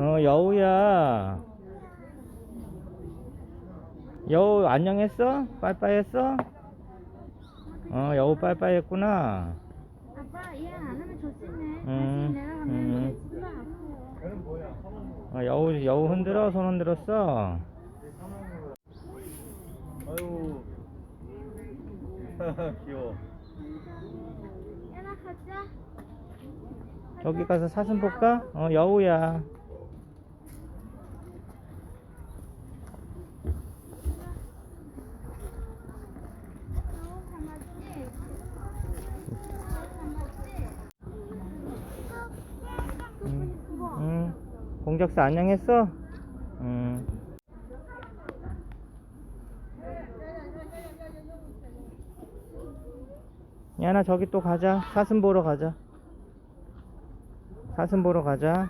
어, 여우야. 여우 안녕했어? 빠이빠이 했어? 어, 여우 빠이빠이 했구나. 아빠 얘 안 하면 좋겠네. 음, 다시 내가 가면 음. 어, 여우, 여우 흔들어? 손 흔들었어? 아유. 귀여워. 얘나 가자. 저기 가서 사슴 볼까? 어, 여우야. 공작사 안녕했어? 응. 야나 저기 또 가자. 사슴 보러 가자. 사슴 보러 가자.